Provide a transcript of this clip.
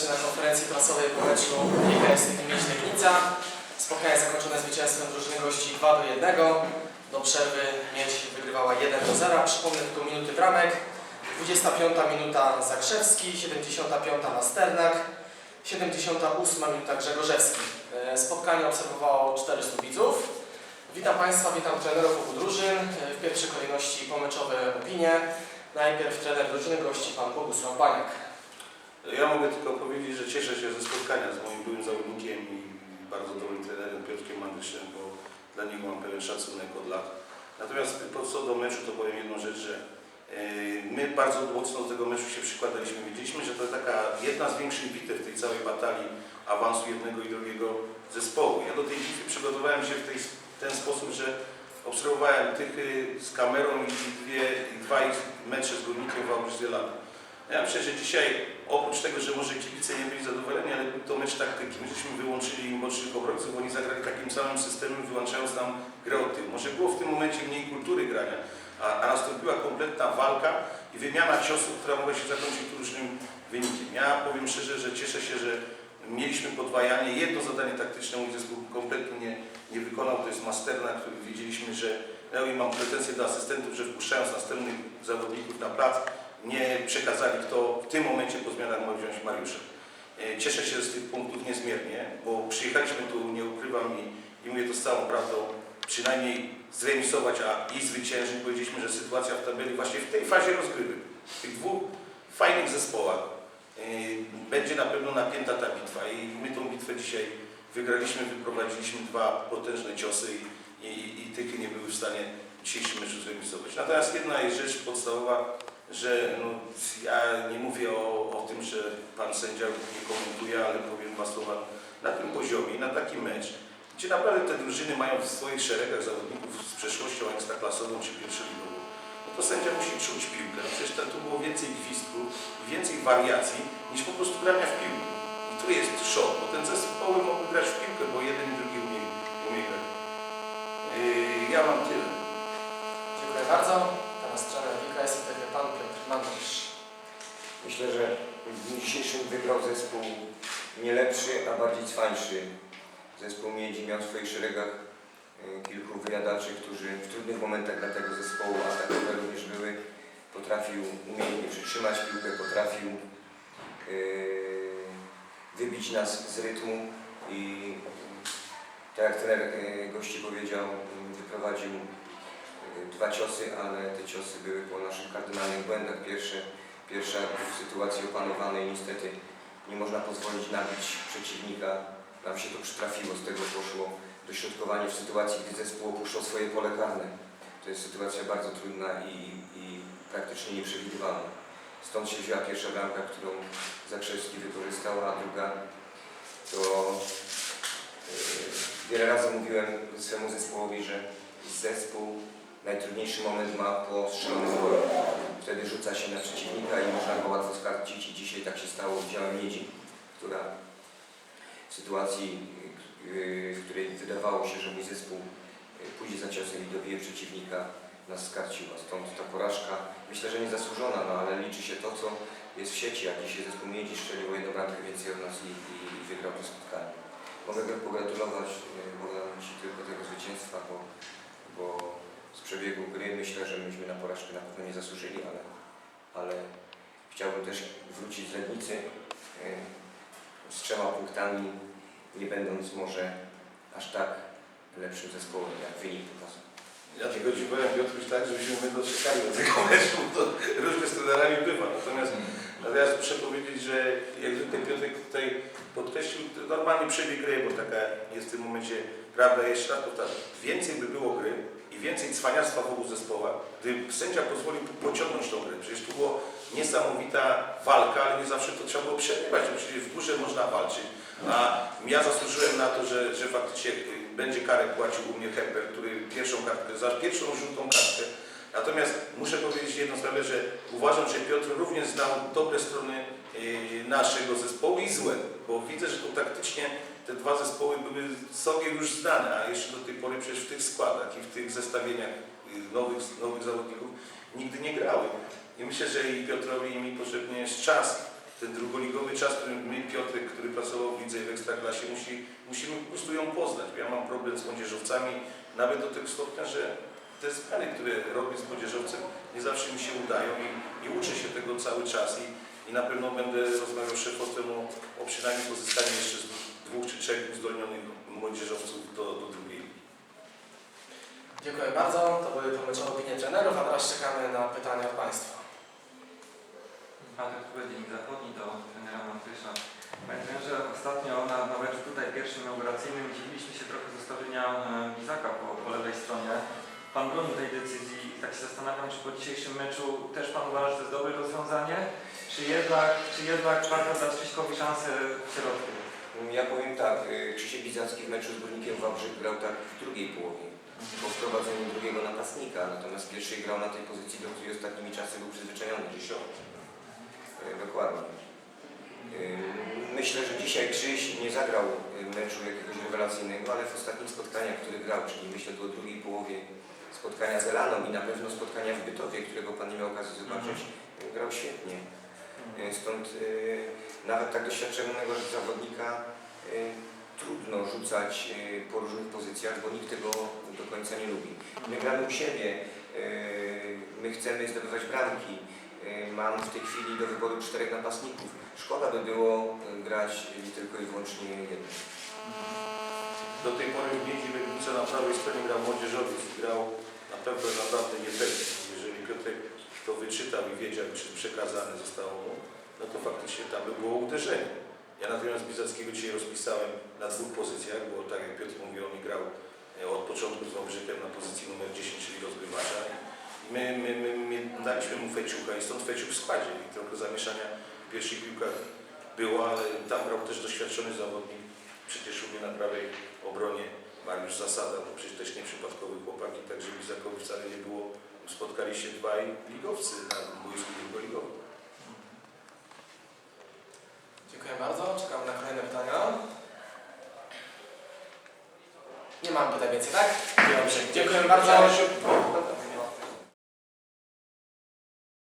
serdecznie na konferencji prasowej po meczu IKS Miedź Legnica. Spotkanie zakończone zwycięstwem drużyny gości 2 do 1. Do przerwy Miedź wygrywała 1 do 0. Przypomnę tylko minuty bramek. 25 minuta Zakrzewski, 75 Masternak, 78 minuta Grzegorzewski. E, Spotkanie obserwowało 400 widzów. Witam Państwa, witam trenerów obu drużyn. E, W pierwszej kolejności pomeczowe opinie. Najpierw trener drużyny gości Pan Bogusław Baniak. Ja mogę tylko powiedzieć, że cieszę się ze spotkania z moim byłym zawodnikiem i bardzo dobrym trenerem Piotrkiem Mandyszem, bo dla niego mam pewien szacunek od lat. Natomiast co do meczu, to powiem jedną rzecz, że e, my bardzo mocno do tego meczu się przykładaliśmy. Wiedzieliśmy, że to taka jedna z większych bitew tej całej batalii awansu jednego i drugiego zespołu. Ja do tej bitwy przygotowałem się w tej, ten sposób, że obserwowałem tych y, z kamerą i dwie, i dwa ich mecze z Górnikiem Wałbrzych ja myślę, że dzisiaj oprócz tego, że może kibice nie byli zadowoleni, ale to mecz taktyki. My żeśmy wyłączyli im bocznych obrońców, oni zagrali takim samym systemem, wyłączając nam grę od tyłu. Może było w tym momencie mniej kultury grania, a, a nastąpiła kompletna walka i wymiana ciosów, która mogła się zakończyć różnym wynikiem. Ja powiem szczerze, że cieszę się, że mieliśmy podwajanie. Jedno zadanie taktyczne mój zespół kompletnie nie, nie wykonał, to jest Masterna, który wiedzieliśmy, że ja mam pretensje do asystentów, że wpuszczając następnych zawodników na plac, nie przekazali, kto w tym momencie po zmianach ma wziąć Mariusza. E, Cieszę się z tych punktów niezmiernie, bo przyjechaliśmy tu, nie ukrywam i, i mówię to z całą prawdą, przynajmniej zremisować, a i zwyciężyć. Powiedzieliśmy, że sytuacja w tabeli właśnie w tej fazie rozgrywek, w tych dwóch fajnych zespołach e, będzie na pewno napięta ta bitwa i my tą bitwę dzisiaj wygraliśmy, wyprowadziliśmy dwa potężne ciosy i, i, i Tychy nie były w stanie dzisiejszym meczu zremisować. Natomiast jedna jest rzecz podstawowa, że no, ja nie mówię o, o tym, że pan sędzia nie komentuje, ale powiem dwa słowa na tym poziomie, na taki mecz, gdzie naprawdę te drużyny mają w swoich szeregach zawodników z przeszłością ekstraklasową czy pierwszoligową, no to sędzia musi czuć piłkę. No przecież tu było więcej gwizdku i więcej wariacji niż po prostu grania w piłkę. I tu jest szok, bo ten zespoły mogą grać w piłkę, bo jeden i drugi umie, umie grać. Yy, ja mam tyle. Dziękuję bardzo. Teraz trener IKS TV Pan Piotr Mandisz. Myślę, że w dniu dzisiejszym wygrał zespół nie lepszy, a bardziej cwańszy. Zespół Miedzi miał w swoich szeregach e, kilku wyjadaczy, którzy w trudnych momentach dla tego zespołu, a takowe również były, potrafił umiejętnie przytrzymać piłkę, potrafił e, wybić nas z rytmu i tak jak trener e, gości powiedział, wyprowadził e, dwa ciosy, ale te ciosy były po naszych kardynalnych błędach. Pierwsze Pierwsza w sytuacji opanowanej niestety nie można pozwolić nabić przeciwnika. Nam się to przytrafiło, z tego poszło dośrodkowanie w sytuacji, gdy zespół opuszczał swoje pole karne. To jest sytuacja bardzo trudna i, i praktycznie nieprzewidywalna. Stąd się wzięła pierwsza bramka, którą Zakrzewski wykorzystał, a druga to yy, wiele razy mówiłem swemu zespołowi, że zespół najtrudniejszy moment ma po strzelonym golu. Wtedy rzuca się na przeciwnika i można go łatwo skarcić i dzisiaj tak się stało w dziale Miedzi, która w sytuacji, yy, w której wydawało się, że mój zespół yy, pójdzie za ciosem i dobije przeciwnika, nas skarciła. Stąd ta porażka, myślę, że niezasłużona, no ale liczy się to, co jest w sieci, a dzisiaj zespół Miedzi strzelił jedną bramkę więcej od nas i, i, wygrał to spotkanie. Mogę pogratulować, yy, Ci tylko tego zwycięstwa, bo, bo z przebiegu gry myślę, że myśmy na porażkę na pewno nie zasłużyli, ale, ale chciałbym też wrócić z Legnicy yy, z trzema punktami, nie będąc może aż tak lepszym zespołem, jak wynik pokazał. Ja tylko Ci powiem Piotruś tak, żebyśmy my doczekali do tego meczu, to różnie z trenerami bywa. Natomiast, natomiast muszę powiedzieć, że jak zwykle Piotrek tutaj podkreślił, normalnie przebieg gry, bo taka jest w tym momencie prawda. Jeszcze raz powtarzam, więcej by było gry więcej cwaniactwa w obu zespołach, gdyby sędzia pozwolił pociągnąć tą grę. Przecież tu była niesamowita walka, ale nie zawsze to trzeba było przegrywać, bo przecież w górze można walczyć. A ja zasłużyłem na to, że, że faktycznie będzie karę płacił u mnie Hemper, który pierwszą kartkę, za pierwszą żółtą kartkę. Natomiast muszę powiedzieć jedną sprawę, że uważam, że Piotr również znał dobre strony y, naszego zespołu i złe, bo widzę, że to taktycznie te dwa zespoły były sobie już znane, a jeszcze do tej pory przecież w tych składach i w tych zestawieniach nowych, nowych zawodników nigdy nie grały. I myślę, że i Piotrowi i mi potrzebny jest czas, ten drugoligowy czas, który my, Piotrek, który pracował w lidze i w Ekstraklasie, musi, musimy po prostu ją poznać. Ja mam problem z młodzieżowcami, nawet do tego stopnia, że te zmiany, które robię z młodzieżowcem, nie zawsze mi się udają i, i uczę się tego cały czas i, i na pewno będę rozmawiał z o, o przynajmniej pozyskaniu jeszcze z dwóch czy trzech uzdolnionych młodzieżowców do, do drugiej ligi. Dziękuję bardzo. To były pomyczone opinie trenerów, a teraz czekamy na pytania od Państwa. Patryk Kubednik Zachodni do trenera Matysza. Panie trenerze, ostatnio na, na meczu tutaj pierwszym inauguracyjnym dziwiliśmy się trochę z ustawienia e, Bizaka po, po lewej stronie. Pan broni tej decyzji i tak się zastanawiam, czy po dzisiejszym meczu też Pan uważa, że to jest dobre rozwiązanie, czy jednak, czy jednak warto dać Krzyśkowi szansę w środku? Ja powiem tak, y, Krzysiek Bizacki w meczu z Górnikiem Wałbrzych grał tak w drugiej połowie, po wprowadzeniu drugiego napastnika, natomiast w pierwszej grał na tej pozycji, do której ostatnimi czasy był przyzwyczajony, dziesiąty. Y, Dokładnie. Y, Myślę, że dzisiaj Krzyś nie zagrał meczu jakiegoś rewelacyjnego, ale w ostatnich spotkaniach, które grał, czyli myślę tu o drugiej połowie spotkania z Elaną i na pewno spotkania w Bytowie, którego Pan nie miał okazji zobaczyć, y, grał świetnie. Stąd y, nawet tak doświadczonego zawodnika y, trudno rzucać y, po różnych pozycjach, bo nikt tego do końca nie lubi. My gramy u siebie, my chcemy zdobywać bramki. Mam w tej chwili do wyboru czterech napastników. Szkoda by było grać tylko i wyłącznie jednym. Do tej pory w Miedzi Legnica na prawej stronie grał młodzieżowiec, grał naprawdę naprawdę niepewnie. Jeżeli Piotrek to wyczytał i wiedział, czy przekazane zostało mu, no to faktycznie tam by było uderzenie. Ja natomiast Bizackiego dzisiaj rozpisałem na dwóch pozycjach, bo tak jak Piotr mówił, on grał e, od początku z Wałbrzychem na pozycji numer 10, czyli rozgrywacza. My, my, my, my daliśmy mu Feciucha i stąd Feciuk w składzie. I trochę zamieszania w pierwszych piłkach było, ale tam grał też doświadczony zawodnik. Przecież u mnie na prawej obronie Mariusz Zasada, to przecież też nieprzypadkowy chłopak i także Bizakowi wcale nie było. Spotkali się dwaj ligowcy na boisku drugoligowym. Dziękuję bardzo. Czekamy na kolejne pytania. Nie mam pytań więcej, tak? Dobrze. Dziękuję bardzo.